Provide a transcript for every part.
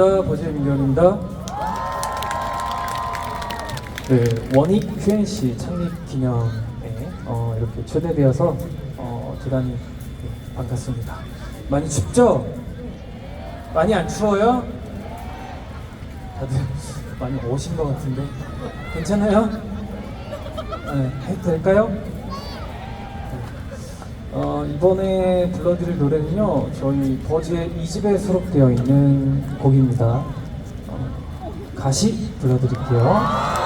반갑습니다. 버즈의 민경입니다. 네, 원익 QNC 창립 기념에 어, 이렇게 초대되어서 어, 대단히 반갑습니다. 많이 춥죠? 많이 안 추워요? 다들 많이 오신 것 같은데 괜찮아요? 네, 해도 될까요? 어, 이번에 불러드릴 노래는요, 저희 버즈의 2집에 수록되어 있는 곡입니다. 어, 가시 불러드릴게요.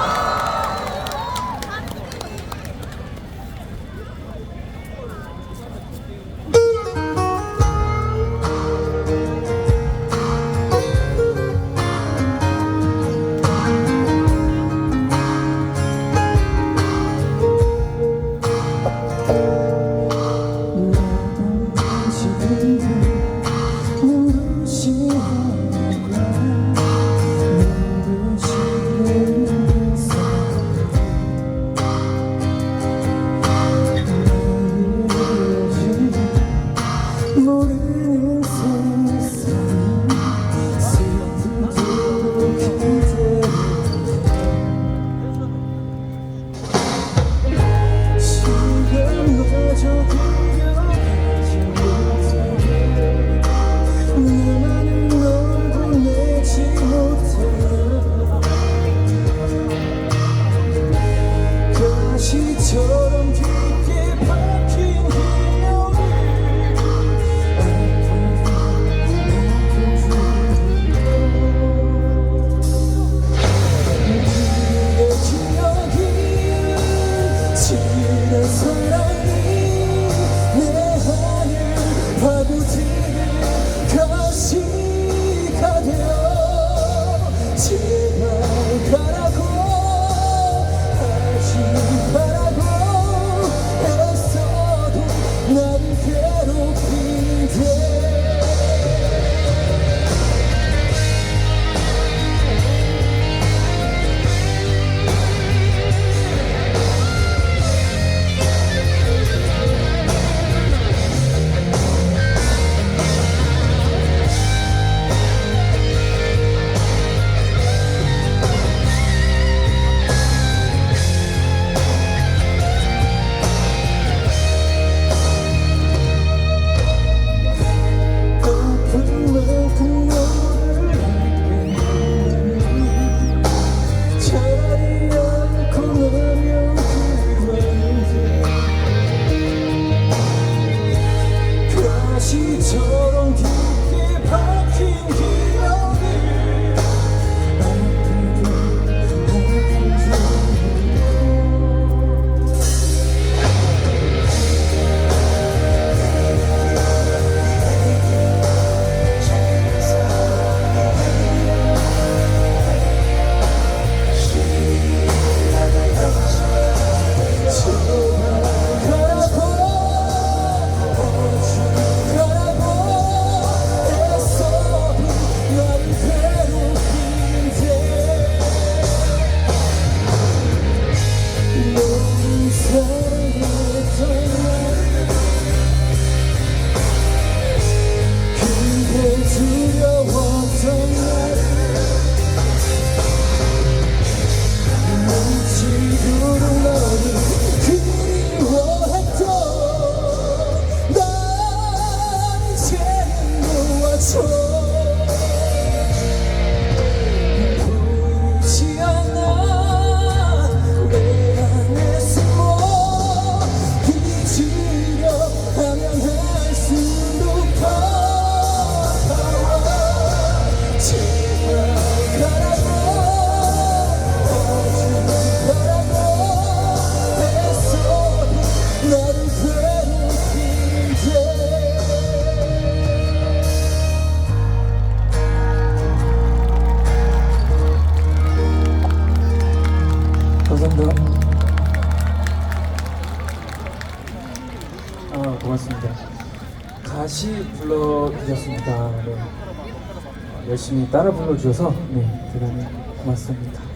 열심히 따라 불러주셔서 네, 대단히 고맙습니다.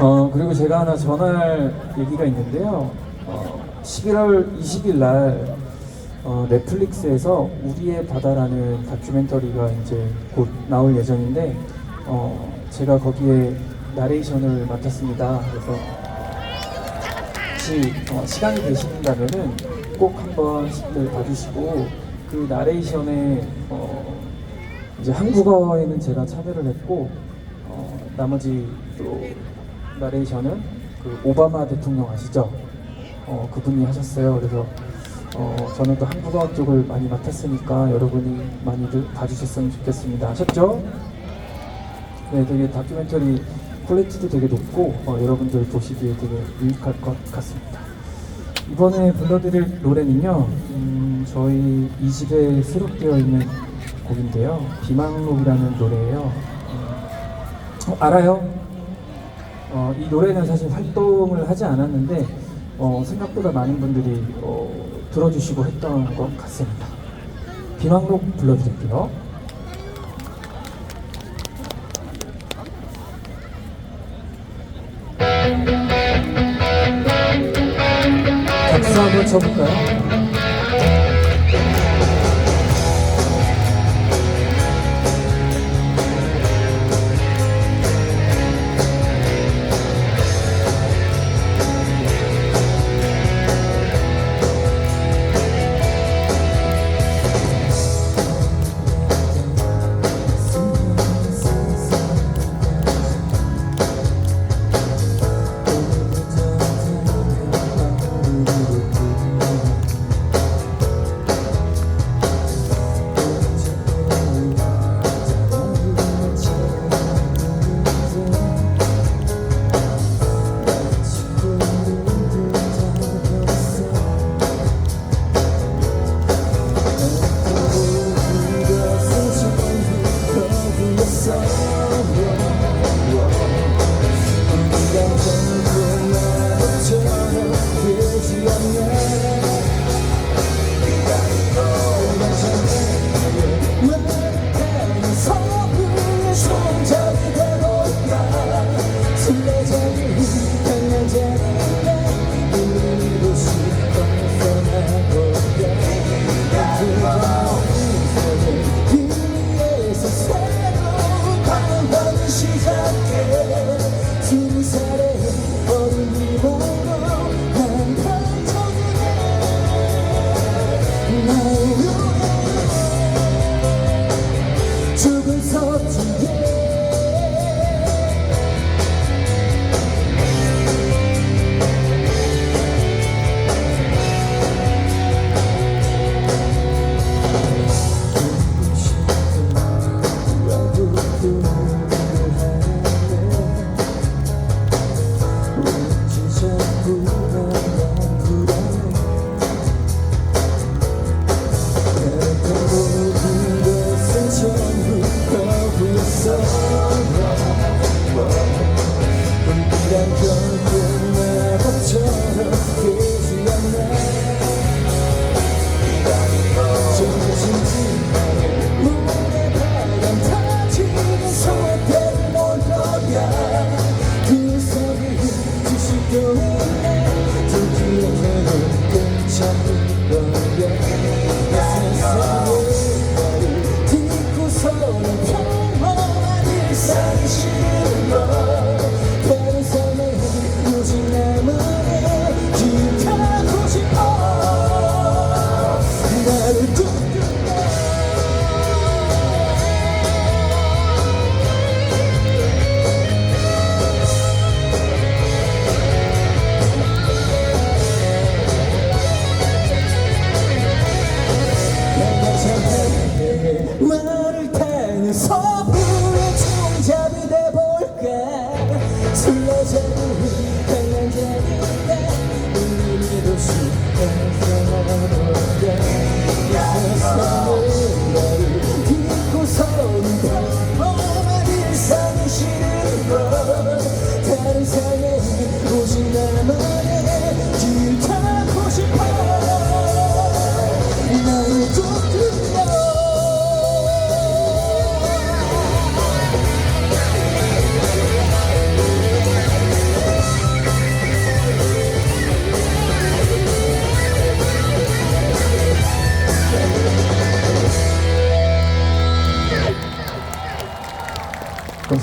어, 그리고 제가 하나 전할 얘기가 있는데요. 어, 11월 20일 날 어, 넷플릭스에서 우리의 바다라는 다큐멘터리가 이제 곧 나올 예정인데 어, 제가 거기에 나레이션을 맡았습니다. 그래서 혹시 어, 시간이 되신다면은 꼭 한번씩들 봐주시고 그 나레이션에 어, 이제 한국어에는 제가 참여를 했고 어, 나머지 또 나레이션은 그 오바마 대통령 아시죠? 어, 그분이 하셨어요. 그래서 어, 저는 또 한국어 쪽을 많이 맡았으니까 여러분이 많이들 봐주셨으면 좋겠습니다. 아셨죠? 네, 되게 다큐멘터리 퀄리티도 되게 높고 어, 여러분들 보시기에 되게 유익할 것 같습니다. 이번에 불러드릴 노래는요, 음, 저희 이 집에 수록되어 있는 곡인데요, 비망록이라는 노래예요. 음, 어, 알아요? 어, 이 노래는 사실 활동을 하지 않았는데 어, 생각보다 많은 분들이 어, 들어주시고 했던 것 같습니다. 비망록 불러드릴게요. 박수 한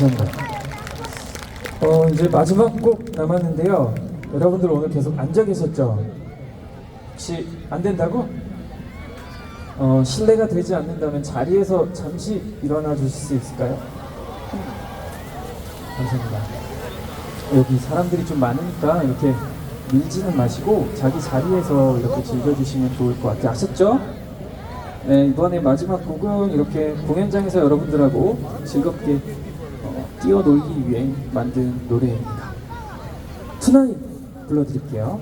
감사합니다. 어, 이제 마지막 곡 남았는데요. 여러분들 오늘 계속 앉아 계셨죠? 혹시 안 된다고? 어, 실례가 되지 않는다면 자리에서 잠시 일어나 주실 수 있을까요? 감사합니다. 여기 사람들이 좀 많으니까 이렇게 밀지는 마시고 자기 자리에서 이렇게 즐겨주시면 좋을 것 같아요. 아셨죠? 네, 이번에 마지막 곡은 이렇게 공연장에서 여러분들하고 즐겁게 어, 뛰어놀기 위해 만든 노래입니다. 투나잇 불러드릴게요.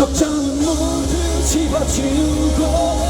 걱정은 모두 집어치우고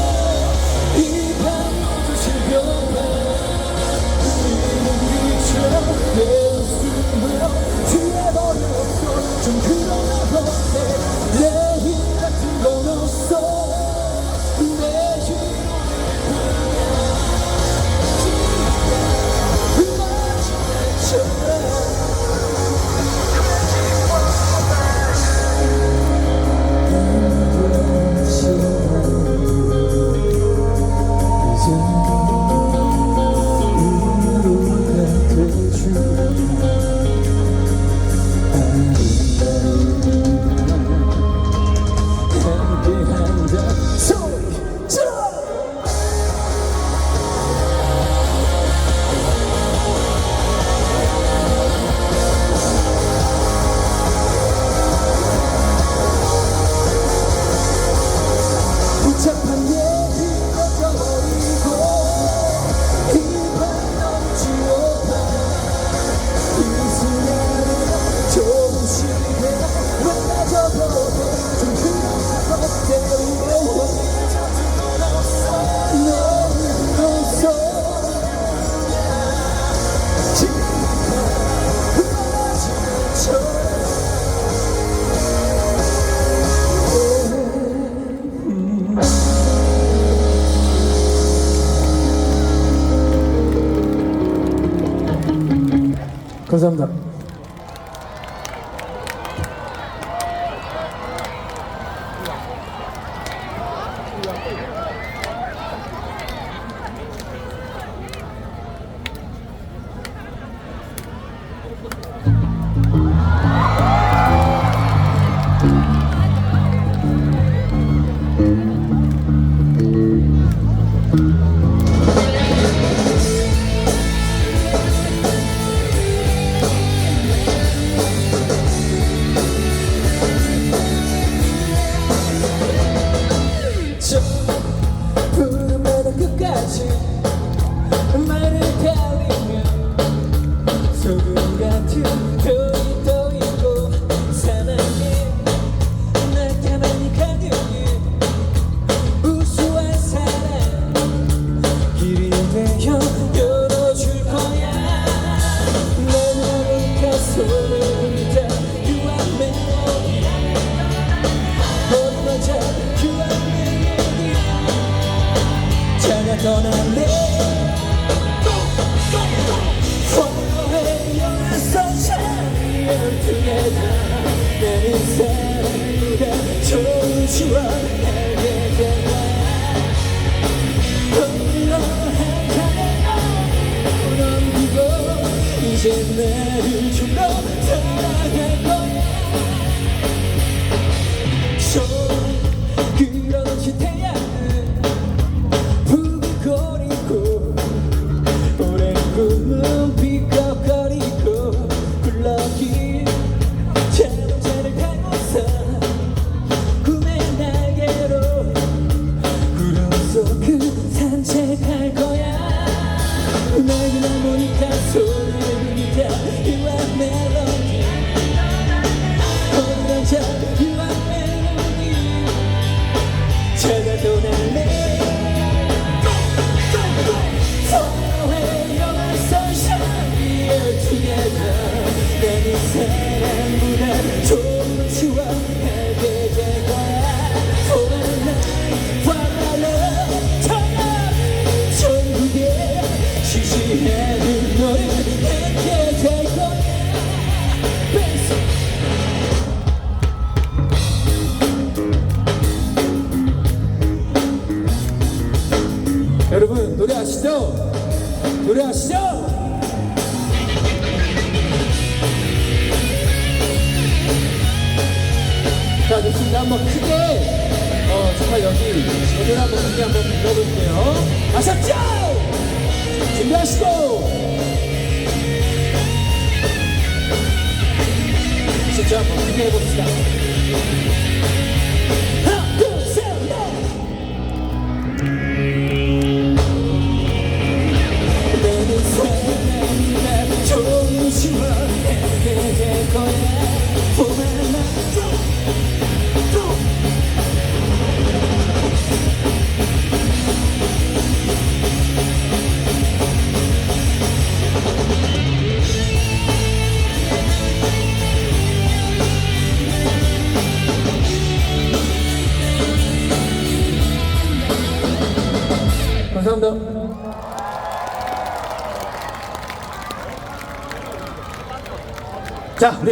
감 gonna 切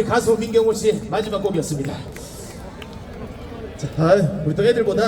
우리 가수 민경호 씨 마지막 곡이었습니다. 자, 아, 우리 또 애들보다.